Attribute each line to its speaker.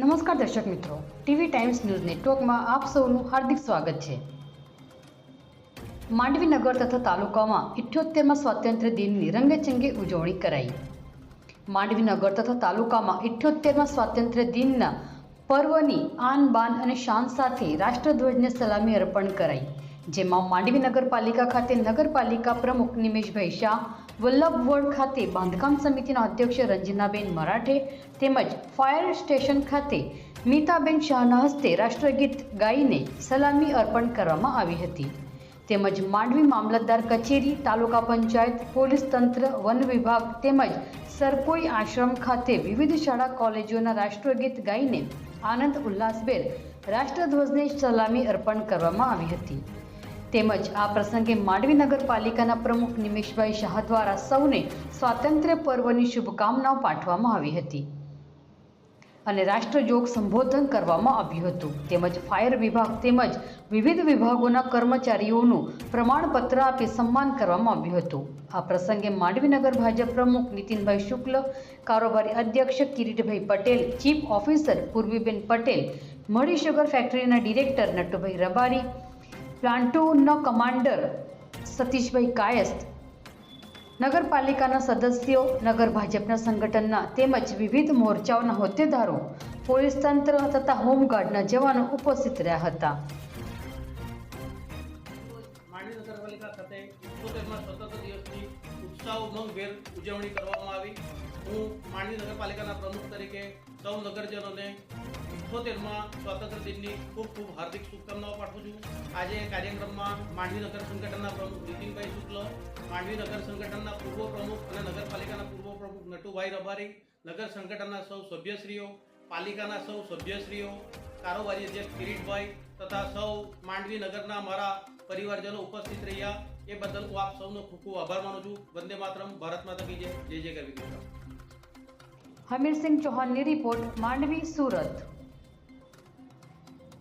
Speaker 1: નમસ્કાર દર્શક મિત્રો ટીવી ટાઈમ્સ ન્યૂઝ નેટવર્કમાં આપ સૌનું હાર્દિક સ્વાગત છે. માંડવી નગર તથા તાલુકામાં ઇઠ્યોતેરમાં સ્વાતંત્ર્ય દિનની રંગેચંગે ઉજવણી કરાઈ. માંડવી નગર તથા તાલુકામાં ઇઠ્યોતેરમાં સ્વાતંત્ર્ય દિનના પર્વની આન બાન અને શાન સાથે રાષ્ટ્રધ્વજને સલામી અર્પણ કરાઈ, જેમાં માંડવી નગરપાલિકા ખાતે નગરપાલિકા પ્રમુખ નિમેશભાઈ શાહ વલ્લભ વોર્ડ ખાતે બાંધકામ સમિતિના અધ્યક્ષ રંજનાબેન મરાઠે તેમજ ફાયર સ્ટેશન ખાતે મીતાબેન શાહના હસ્તે રાષ્ટ્રગીત ગાઈને સલામી અર્પણ કરવામાં આવી હતી. તેમજ માંડવી મામલતદાર કચેરી, તાલુકા પંચાયત, પોલીસ તંત્ર, વન વિભાગ તેમજ સરકોઈ આશ્રમ ખાતે વિવિધ શાળા કોલેજોના રાષ્ટ્રગીત ગાઈને આનંદ ઉલ્લાસભેર રાષ્ટ્રધ્વજને સલામી અર્પણ કરવામાં આવી હતી. તેમજ આ પ્રસંગે માંડવી નગરપાલિકાના પ્રમુખ નિમેશભાઈ શાહ દ્વારા સૌને સ્વાતંત્ર્ય પર્વની શુભકામનાઓ પાઠવવામાં આવી હતી. અને રાષ્ટ્રજોગ સંબોધન કરવામાં આવ્યું હતું. તેમજ ફાયર વિભાગ તેમજ વિવિધ વિભાગોના કર્મચારીઓનું પ્રમાણપત્ર આપી સન્માન કરવામાં આવ્યું હતું. આ પ્રસંગે માંડવી નગર ભાજપ પ્રમુખ નીતિનભાઈ શુક્લ, કારોબારી અધ્યક્ષ કિરીટભાઈ પટેલ, ચીફ ઓફિસર પૂર્વીબેન પટેલ મળી શુગર ફેક્ટરીના ડિરેક્ટર નટુભાઈ રબારી પ્લાન્ટોનો કમાન્ડર સતીશભાઈ કાયસ્થ, નગરપાલિકાના સદસ્યો, નગર ભાજપના સંગઠનના તેમજ વિવિધ મોરચાઓના હોદ્દેદારો, પોલીસ તંત્ર તથા હોમગાર્ડના જવાનો ઉપસ્થિત રહ્યા હતા.
Speaker 2: ઉજવણી કરવામાં આવી. હું માંડવી નગરપાલિકાના પ્રમુખ તરીકે સૌ નગરજનોને ઇઠ્ઠોતેરમાં સ્વાતંત્ર્ય દિનની ખૂબ ખૂબ હાર્દિક શુભકામનાઓ પાઠવું છું. આજે કાર્યક્રમમાં માંડવી નગર સંગઠનના પ્રમુખ નીતિનભાઈ શુક્લ, માંડવી નગર સંગઠનના પૂર્વ પ્રમુખ અને નગરપાલિકાના પૂર્વ પ્રમુખ નટુભાઈ રબારી, નગર સંગઠનના સૌ સભ્યશ્રીઓ, પાલિકાના સૌ સભ્યશ્રીઓ, કારોબારી અધ્યક્ષ કિરીટભાઈ તથા સૌ માંડવી નગરના મારા પરિવારજનો ઉપસ્થિત રહ્યા. એ બદલ હું આપ સૌનો ખૂબ ખૂબ આભાર માનું છું. વંદે માતરમ, ભારત માતા કી જય. જય જય કરવી
Speaker 1: હમીરસિંહ ચૌહાણની રિપોર્ટ, માંડવી, સુરત.